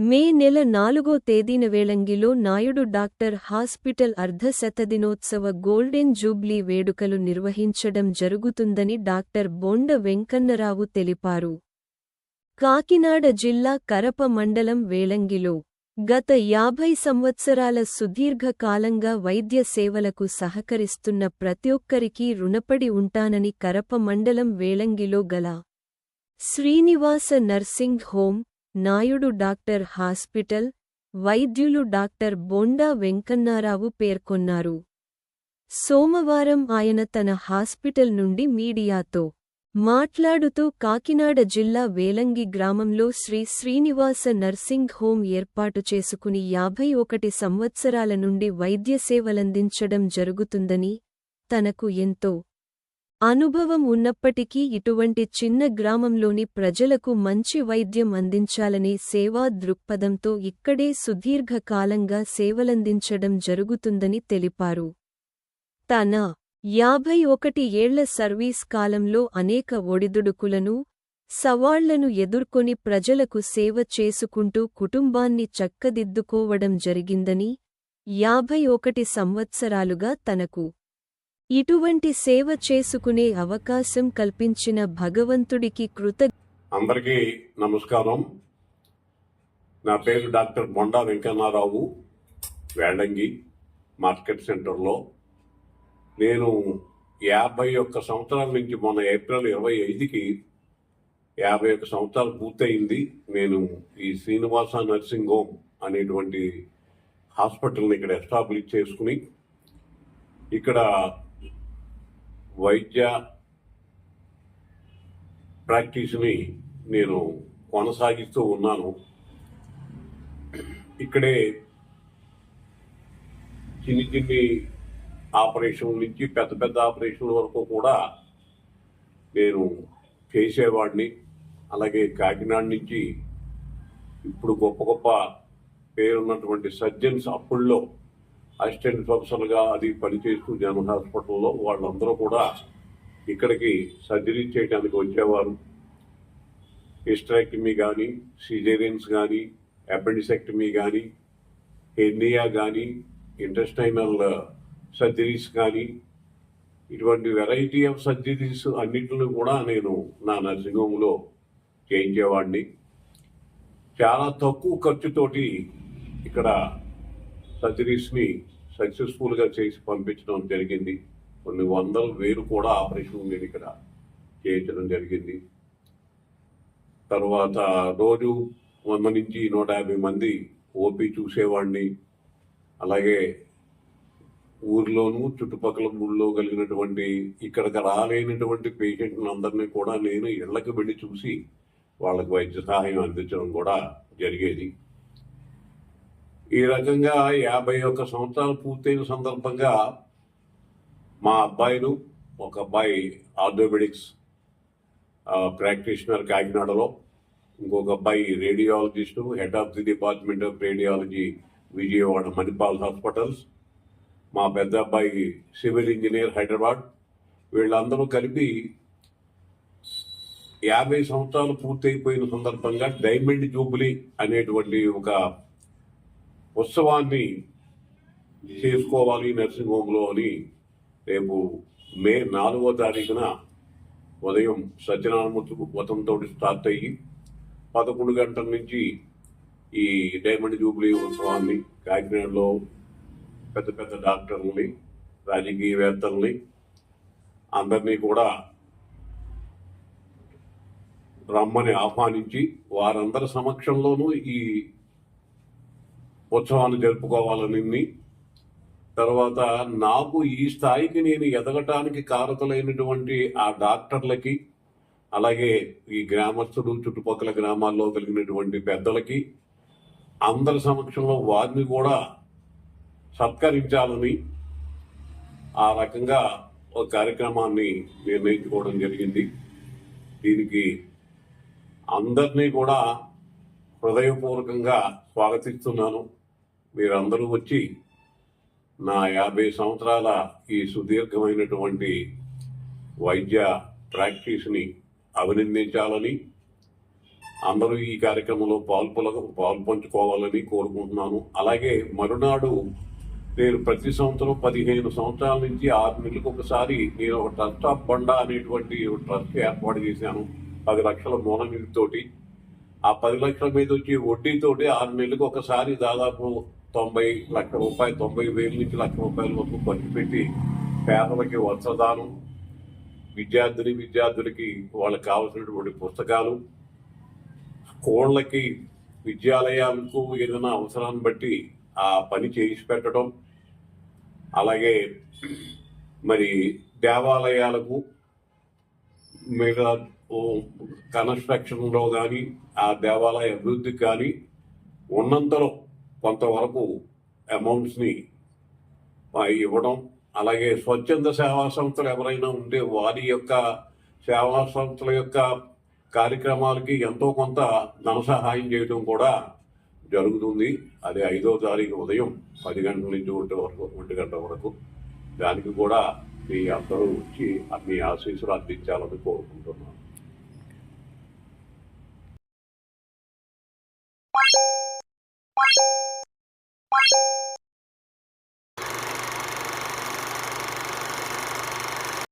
మే నెల నాలుగో తేదీన వేళంగిలో నాయుడు డాక్టర్ హాస్పిటల్ అర్ధశతదినోత్సవ గోల్డెన్ జూబ్లీ వేడుకలు నిర్వహించడం జరుగుతుందని డాక్టర్ బొండ వెంకన్నరావు తెలిపారు. కాకినాడ జిల్లా కరప మండలం వేళంగిలో గత యాభై సంవత్సరాల సుదీర్ఘ కాలంగా వైద్య సేవలకు సహకరిస్తున్న ప్రతి ఒక్కరికీ రుణపడి ఉంటానని కరప మండలం వేళంగిలో గల Srinivasa nursing home Naidu doctor hospital వైద్యులు డాక్టర్ బొండా వెంకన్నారావు పేర్కొన్నారు. సోమవారం ఆయన తన హాస్పిటల్ నుండి మీడియాతో మాట్లాడుతూ కాకినాడ జిల్లా వేలంగి గ్రామంలో శ్రీ శ్రీనివాస నర్సింగ్ హోం ఏర్పాటు చేసుకుని యాభై ఒకటి సంవత్సరాల నుండి వైద్య సేవలందించడం జరుగుతుందని తనకు ఎంతో అనుభవం ఉన్నప్పటికీ ఇటువంటి చిన్న గ్రామంలోని ప్రజలకు మంచి వైద్యం అందించాలనే సేవా దృక్పథంతో ఇక్కడే సుదీర్ఘకాలంగా సేవలందించడం జరుగుతుందని తెలిపారు. తన యాభై ఒకటి ఏళ్ళ సర్వీస్ కాలంలో అనేక ఒడిదుడుకులను సవాళ్ళను ఎదుర్కొని ప్రజలకు సేవ చేసుకుంటూ కుటుంబాన్ని చక్కదిద్దుకోవడం జరిగిందని యాభై ఒకటి సంవత్సరాలుగా తనకు ఇటువంటి సేవ చేసుకునే అవకాశం కల్పించిన భగవంతుడికి కృత అందరికీ నమస్కారం. నా పేరు డాక్టర్ బొండా వెంకన్నారావు వేడంగి మార్కెట్ సెంటర్లో. నేను యాభై ఒక్క సంవత్సరాల నుంచి మొన్న ఏప్రిల్ ఇరవై ఐదుకి యాభై ఒక్క సంవత్సరాలు పూర్తయింది. నేను ఈ శ్రీనివాస నర్సింగ్ హోమ్ అనేటువంటి హాస్పిటల్ని ఇక్కడ ఎస్టాబ్లిష్ చేసుకుని ఇక్కడ వైద్య ప్రాక్టీస్ని నేను కొనసాగిస్తూ ఉన్నాను. ఇక్కడే చిన్ని చిన్ని ఆపరేషన్ల నుంచి పెద్ద పెద్ద ఆపరేషన్ల వరకు కూడా నేను చేసేవాడిని. అలాగే కాకినాడ నుంచి ఇప్పుడు గొప్ప గొప్ప పేరున్నటువంటి సర్జన్స్ అప్పుల్లో అసిస్టెంట్ ప్రొఫెసర్గా అది పనిచేస్తూ జనరల్ హాస్పిటల్లో వాళ్ళందరూ కూడా ఇక్కడికి సర్జరీ చేయడానికి వచ్చేవారు. హిస్టరెక్టమీ కానీ సిజేరియన్స్ కానీ అపెండిసెక్టమీ కానీ హెర్నియా కానీ ఇంటెస్టైనల్ సర్జరీస్ కానీ ఇటువంటి వెరైటీ ఆఫ్ సర్జరీస్ అన్నింటిని కూడా నేను నా నర్సింగ్ హోమ్లో చేయించేవాడిని. చాలా తక్కువ ఖర్చుతోటి ఇక్కడ సర్జరీస్ని సక్సెస్ఫుల్గా చేసి పంపించడం జరిగింది. కొన్ని వందల వేలు కూడా ఆపరేషన్ నేను ఇక్కడ చేయించడం జరిగింది. తర్వాత రోజు వంద నుంచి నూట యాభై మంది ఓపీ చూసేవాడిని. అలాగే ఊర్లోనూ చుట్టుపక్కల ఊళ్ళో కలిగినటువంటి ఇక్కడికి రాలేనటువంటి పేషెంట్ని అందరినీ కూడా నేను ఇళ్ళకు వెళ్ళి చూసి వాళ్ళకి వైద్య సహాయం అందించడం కూడా జరిగేది. ఈ రకంగా యాభై ఒక్క సంవత్సరాలు పూర్తయిన సందర్భంగా మా అబ్బాయిను ఒక అబ్బాయి ఆర్థోపెడిక్స్ ప్రాక్టీషనర్ కాకినాడలో ఇంకొక అబ్బాయి radiologist head of the department of radiology Vijayawada Manipal hospitals. మా పెద్ద అబ్బాయి సివిల్ ఇంజనీర్ హైదరాబాద్. వీళ్ళందరూ కలిపి యాభై సంవత్సరాలు పూర్తయిపోయిన సందర్భంగా డైమండ్ జూబ్లీ అనేటువంటి ఒక ఉత్సవాన్ని చేసుకోవాలి నర్సింగ్ హోమ్లో అని రేపు మే నాలుగో తారీఖున ఉదయం సత్యనారాయణమూర్తి వ్రతంతో స్టార్ట్ అయ్యి పదకొండు గంటల నుంచి ఈ డైమండ్ జూబ్లీ ఉత్సవాన్ని కాకినాడలో పెద్ద పెద్ద డాక్టర్లని రాజకీయవేత్తల్ని అందరినీ కూడా రమ్మని ఆహ్వానించి వారందరి సమక్షంలోనూ ఈ ఉత్సవాన్ని జరుపుకోవాలని తర్వాత నాకు ఈ స్థాయికి నేను ఎదగటానికి కారకులైనటువంటి ఆ డాక్టర్లకి అలాగే ఈ గ్రామస్తులు చుట్టుపక్కల గ్రామాల్లో కలిగినటువంటి పెద్దలకి అందరి సమక్షంలో వారిని కూడా సత్కరించాలని ఆ రకంగా ఒక కార్యక్రమాన్ని నిర్ణయించుకోవడం జరిగింది. దీనికి అందరినీ కూడా హృదయపూర్వకంగా స్వాగతిస్తున్నాను. మీరందరూ వచ్చి నా యాభై సంవత్సరాల ఈ సుదీర్ఘమైనటువంటి వైద్య ప్రాక్టీస్ని అభినందించాలని అందరూ ఈ కార్యక్రమంలో పాల్పొల పాల్పంచుకోవాలని కోరుకుంటున్నాను. అలాగే మరునాడు నేను ప్రతి సంవత్సరం పదిహేను సంవత్సరాల నుంచి ఆరు నెలలకు ఒకసారి నేను ఒక ట్రస్ట్ ఆఫ్ బండా అనేటువంటి ట్రస్ట్ ఏర్పాటు చేశాను. పది లక్షల మూల నిధితోటి. ఆ పది లక్షల మీద వచ్చి వడ్డీతోటి ఆరు నెలలకు ఒకసారి దాదాపు తొంభై లక్ష రూపాయలు తొంభై వేల నుంచి లక్ష రూపాయల వరకు ఖర్చు పెట్టి పేదలకి వస్త్రదానం విద్యార్థిని విద్యార్థులకి వాళ్ళకి కావాల్సినటువంటి పుస్తకాలు స్కూళ్ళకి విద్యాలయాలకు ఏదైనా అవసరాన్ని బట్టి ఆ పని చేసి పెట్టడం అలాగే మరి దేవాలయాలకు మిగతా కన్స్ట్రక్షన్లో కానీ ఆ దేవాలయ అభివృద్ధికి కానీ ఉన్నంతలో కొంతవరకు అమౌంట్స్ని ఇవ్వడం అలాగే స్వచ్ఛంద సేవా సంస్థలు ఎవరైనా ఉంటే వారి యొక్క సేవా సంస్థల యొక్క కార్యక్రమాలకి ఎంతో కొంత ధన సహాయం చేయడం కూడా జరుగుతుంది. అది ఐదో తారీఖు ఉదయం పది గంటల నుంచి ఒంటి వరకు ఒంటి గంట వరకు. దానికి కూడా మీ అందరూ వచ్చి మీ ఆశీస్సులు అందించాలని కోరుకుంటున్నాను.